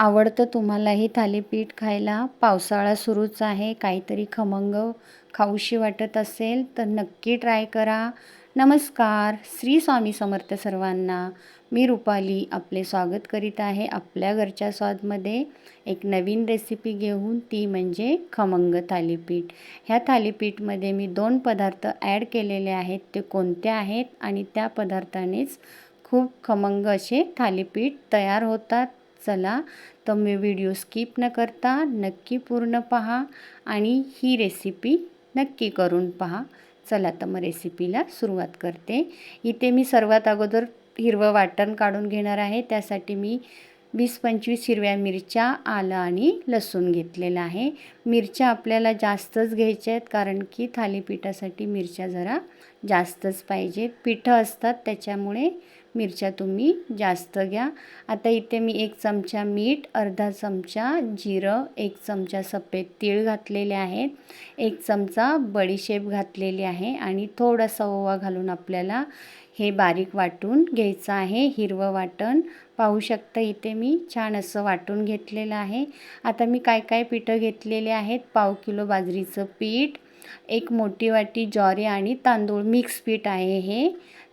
आवडतं तुम्हालाही थालीपीठ खायला? पावसाळा सुरूच आहे. काहीतरी खमंग खाऊशी वाटत असेल तर नक्की ट्राय करा. नमस्कार. श्री स्वामी समर्थ सर्वांना मी रुपाली आपले स्वागत करीत आहे आपल्या घरच्या स्वादमध्ये. एक नवीन रेसिपी घेऊन ती म्हणजे खमंग थालीपीठ. ह्या थालीपीठमध्ये मी दोन पदार्थ ॲड केलेले आहेत. ते कोणते आहेत? आणि त्या पदार्थानेच खूप खमंग असे थालीपीठ तयार होतात. चला तर मी व्हिडिओ स्किप न करता नक्की पूर्ण पहा आणि ही रेसिपी नक्की करून पहा. चला तर मग रेसिपीला सुरुवात करते. इथे मी सर्वात अगोदर हिरवं वाटण काढून घेणार आहे. त्यासाठी मी वीस पंचवीस हिरव्या मिरच्या आलं आणि लसूण घेतलेलं आहे. मिरच्या आपल्याला जास्तच घ्यायच्या आहेत कारण की थालीपीठासाठी मिरच्या जरा जास्तच पाहिजेत. पिठं असतात त्याच्यामुळे मिरच्या तुम्ही जास्त घ्या. आता इथे मी एक चमचा मीठ अर्धा चमचा जिरं एक चमचा सफेद तीळ घातलेले आहेत एक चमचा बडीशेप घातलेली आहे आणि थोडासा ओवा घालून आपल्याला हे बारीक वाटून घ्यायचं आहे हिरवं वाटण. पाहू शकता इथे मी छान असं वाटून घेतलेलं आहे. आता मी काय काय पिठं घेतलेले आहेत पाव किलो बाजरीचं पीठ एक मोठी वाटी ज्वारी आणि तांदूळ मिक्स पीठ आहे हे.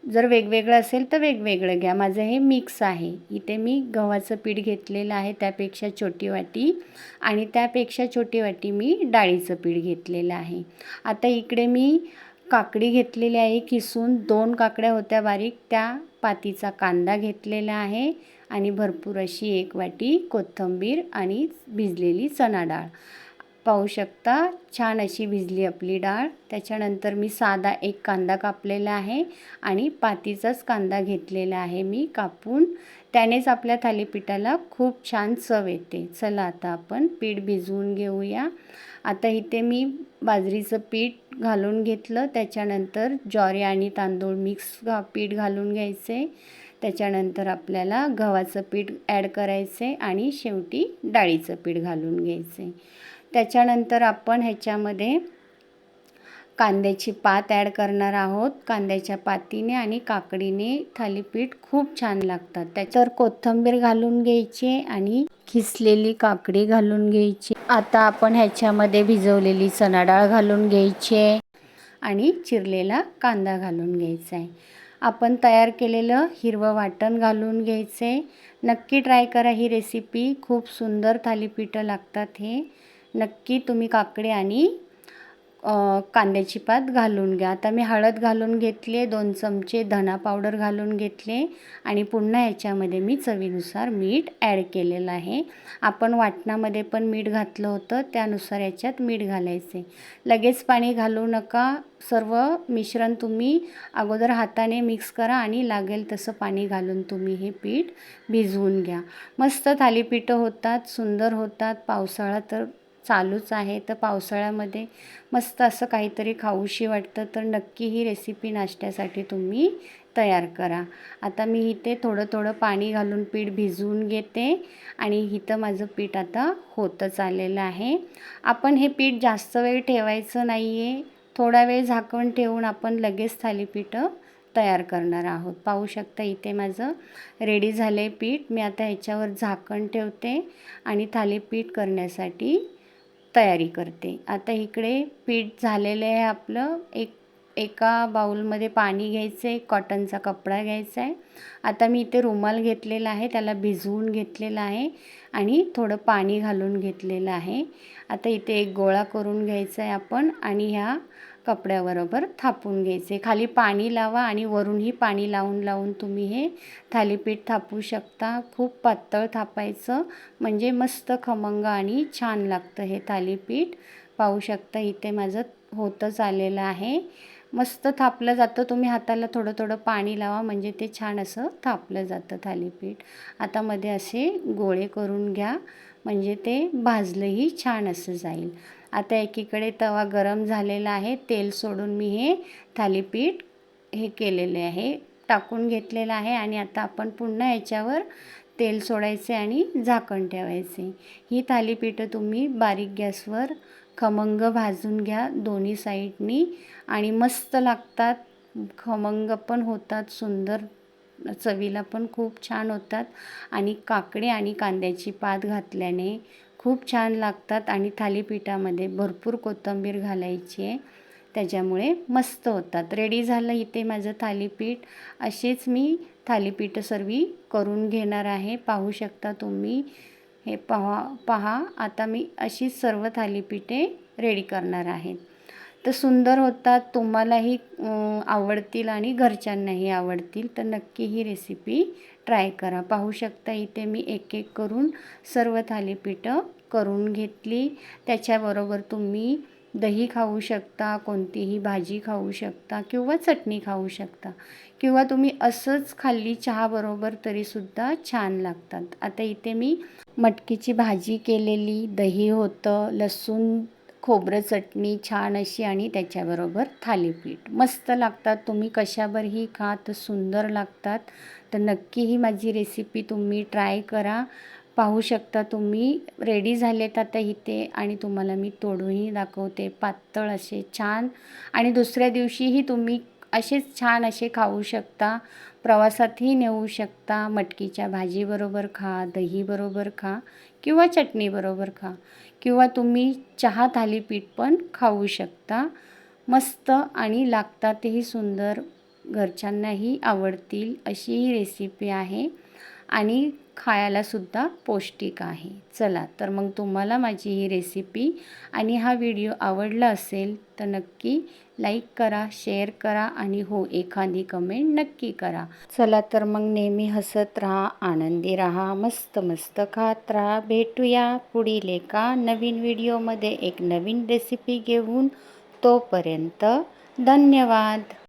जर वेगवेगळं असेल तर वेगवेगळं घ्या. माझं हे मिक्स आहे. इथे मी गव्हाचं पीठ घेतलेलं आहे त्यापेक्षा छोटी वाटी. आणि त्यापेक्षा छोटी वाटी मी डाळीचं पीठ घेतलेलं आहे. आता इकडे मी काकडी घेतलेली आहे किसून दोन काकड्या होत्या बारीक. त्या पातीचा कांदा घेतलेला आहे आणि भरपूर अशी एक वाटी कोथिंबीर आणि भिजलेली चणा डाळ. पाहू शकता. छान अशी भिजली आपली डाळ. त्याच्यानंतर मी साधा एक कांदा कापलेला आहे आणि पातीचाच कांदा घेतलेला आहे मी कापून. त्यानेच आपल्या थालीपीठाला खूप छान चव येते. चला आता आपण पीठ भिजवून घेऊया. आता इथे मी बाजरीचं पीठ घालून घेतलं. त्याच्यानंतर ज्वारी आणि तांदूळ मिक्स पीठ घालून घ्यायचे. त्याच्यानंतर आपल्याला गव्हाचं पीठ ॲड करायचे आणि शेवटी डाळीचं पीठ घालून घ्यायचे. त्याच्यानंतर आपण ह्याच्यामध्ये कांद्याची पात ॲड करणार आहोत. कांद्याच्या पातीने आणि काकडीने थालीपीठ खूप छान लागतात. त्याच्यावर कोथिंबीर घालून घ्यायची आणि खिसलेली काकडी घालून घ्यायची. आता आपण ह्याच्यामध्ये भिजवलेली चणाडाळ घालून घ्यायची आहे आणि चिरलेला कांदा घालून घ्यायचा आहे. आपण तयार केलेलं हिरवं वाटण घालून घ्यायचे नक्की ट्राय करा ही रेसिपी. खूप सुंदर थालीपीठं लागतात हे. नक्की तुम्ही काकडे आणि कांद्याची पात घालून घ्या. आता मी हळद घालून घेतली दोन चमचे धना पावडर घालून घेतले आणि पुन्हा याच्यामध्ये मी चवीनुसार मीठ ॲड केलेलं आहे. आपण वाटणामध्ये पण मीठ घातलं होतं त्यानुसार याच्यात मीठ घालायचे. लगेच पाणी घालू नका. सर्व मिश्रण तुम्ही अगोदर हाताने मिक्स करा आणि लागेल तसं पाणी घालून तुम्ही हे पीठ भिजवून घ्या. मस्त थालीपीठं होतात सुंदर होतात. पावसाळा तर चालूच आहे. तर पावसाळ्यामध्ये मस्त असं काहीतरी खाऊशी वाटतं. तर नक्की ही रेसिपी नाश्त्यासाठी तुम्ही तयार करा. आता मी इथे थोडं थोडं पाणी घालून पीठ भिजवून घेते. आणि इथं माझं पीठ आता होतच आलेलं आहे. आपण हे पीठ जास्त वेळ ठेवायचं नाही आहे थोडा वेळ झाकण ठेवून आपण लगेच थालीपीठं तयार करणार आहोत. पाहू शकता इथे माझं रेडी झालं आहे पीठ. मी आता ह्याच्यावर झाकण ठेवते. आणि थालीपीठ करण्यासाठी तयारी करते. आता इकडे पीठ झालेलं आहे आपलं. एक एका बाऊलमध्ये पाणी घ्यायचं आहे कॉटनचा कपडा घ्यायचा आहे आता मी इथे रुमाल घेतलेला आहे त्याला भिजवून घेतलेला आहे. आणि थोडं पाणी घालून घेतलेलं आहे. आता इथे एक गोळा करून घ्यायचा आहे आपण आणि ह्या कपड्याबरोबर थापून घ्यायचे. खाली पाणी लावा आणि वरूनही पाणी लावून लावून तुम्ही हे थालीपीठ थापू शकता. खूप पातळ थापायचं म्हणजे मस्त खमंग आणि छान लागतं हे थालीपीठ. पाहू शकता इथे माझं होतच आलेलं आहे. मस्त थापलं जातं. तुम्ही हाताला थोडं थोडं पाणी लावा. म्हणजे ते छान असं थापलं जातं थालीपीठ. आता मध्ये असे गोळे करून घ्या. म्हणजे ते भाजलंही छान असं जाईल. आता एकीकडे तवा गरम झालेला आहे. तेल सोडून मी हे थालीपीठ हे केलेले आहे. टाकून घेतलेलं आहे. आणि आता आपण पुन्हा याच्यावर तेल सोडायचे आणि झाकण ठेवायचे. ही थालीपीठं तुम्ही बारीक गॅसवर खमंग भाजून घ्या दोन्ही साईडनी. आणि मस्त लागतात. खमंग पण होतात सुंदर चवीला पण खूप छान होतात. आणि काकडे आणि कांद्याची पात घातल्याने खूप छान लागतात. आणि थालीपीठामध्ये भरपूर कोथिंबीर घालायची आहे. त्याच्यामुळे मस्त होतात. रेडी झालं इथे माझं थालीपीठ. असेच मी थालीपीठ सर्व करून घेणार आहे. पाहू शकता तुम्ही. हे पहा पहा आता मी अशी सर्व थालीपीठे रेडी करणार आहे. तर सुंदर होतात तुम्हालाही आवडतील आणि घरच्यांनाही आवडतील. तर नक्की ही रेसिपी ट्राय करा. पाहू शकता इथे मी एक एक करून सर्व थालीपीठं करून घेतली. त्याच्याबरोबर तुम्ही दही खाऊ शकता कोणतीही भाजी खाऊ शकता किंवा चटणी खाऊ शकता. किंवा तुम्ही असंच खाल्ली चहाबरोबर तरीसुद्धा छान लागतात. आता इथे मी मटकीची भाजी केलेली दही होतं लसूण खोबरं चटणी छान अशी आणि त्याच्याबरोबर थालीपीठ. मस्त लागतात. तुम्ही कशावरही खा तर सुंदर लागतात. तर नक्की ही माझी रेसिपी तुम्ही ट्राय करा. पाहू शकता तुम्ही. रेडी झालेत आता इथे आणि तुम्हाला मी तोडूनही दाखवते. पातळ असे छान. आणि दुसऱ्या दिवशीही तुम्ही असेच छान असे खाऊ शकता. प्रवासातही नेऊ शकता. मटकीच्या भाजीबरोबर खा दहीबरोबर खा किंवा चटणीबरोबर खा किंवा तुम्ही चहा थालीपीठ पण खाऊ शकता. मस्त आणि लागतातही सुंदर. घरच्यांनाही आवडतील अशी ही रेसिपी आहे. आणि खायलासुद्धा पौष्टिक आहे. चला तर मग तुम्हाला माझी ही रेसिपी आणि हा व्हिडिओ आवडला असेल तर नक्की लाईक करा शेअर करा आणि हो एखादी कमेंट नक्की करा. चला तर मग नेहमी हसत राहा आनंदी राहा मस्त मस्त खात राहा. भेटूया पुढील एका नवीन व्हिडिओमध्ये एक नवीन रेसिपी घेऊन. तोपर्यंत धन्यवाद.